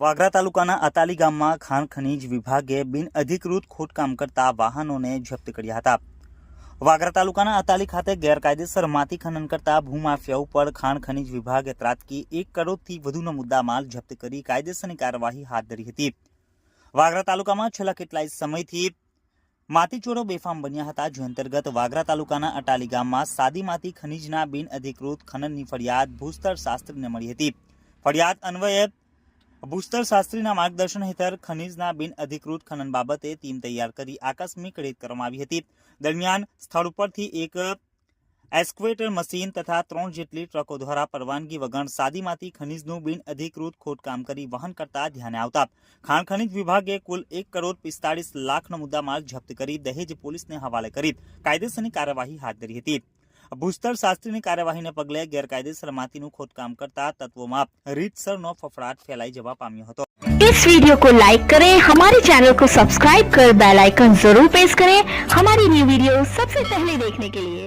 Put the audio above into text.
વાગરા તાલુકાના અતાલી ગામમાં ખાણ ખનીજ વિભાગે બિનઅધિકૃત ખોદકામ કરતા વાહનોને જપ્ત કર્યા હતા. વાગરા તાલુકાના અતાલી ખાતે ગેરકાયદેસર માટી ખનન કરતા ભૂમાફિયા ઉપર ખાણ ખનીજ વિભાગે ત્રાટકી એક કરોડથી વધુનો મુદ્દામાલ જપ્ત કરી કાયદેસરની કાર્યવાહી હાથ ધરી હતી. વાગરા તાલુકામાં છેલ્લા કેટલાય સમયથી માતીચોરો બેફામ બન્યા હતા, જે અંતર્ગત વાગરા તાલુકાના અટાલી ગામમાં સાદી માતી ખનીજના બિનઅધિકૃત ખનનની ફરિયાદ ભૂસ્તર શાસ્ત્રીને મળી હતી. ફરિયાદ અન્વયે ભૂસ્તર શાસ્ત્રીના માર્ગદર્શન હેઠળ ખનીજના બિનઅધિકૃત ખનન બાબતે ટીમ તૈયાર કરી આકસ્મિક રેડ કરવામાં આવી હતી. દરમિયાન સ્થળ ઉપરથી એક એસ્ક્વેટર મશીન તથા ત્રણ જેટલી ટ્રકો દ્વારા પરવાનગી વગર સાદીમાંથી ખનીજનું બિનઅધિકૃત ખોદકામ કરી વહન કરતા ધ્યાને આવતા. ખાણ ખનીજ વિભાગે કુલ એક કરોડ પિસ્તાળીસ લાખનો મુદ્દામાલ જપ્ત કરી દહેજ પોલીસને હવાલે કરી કાયદેસરની કાર્યવાહી હાથ ધરી હતી. ભૂસ્તર શાસ્ત્રીની કાર્યવાહીને પગલે ગેરકાયદેસર માટીનું ખોદકામ કરતા તત્વોમાં રીતસરનો ફફડાટ ફેલાઈ જવા પામ્યો હતો इस वीडियो को लाइक करें हमारे चैनल को सब्सक्राइब कर बेल आइकन जरूर प्रेस करें हमारी न्यू वीडियो सबसे पहले देखने के लिए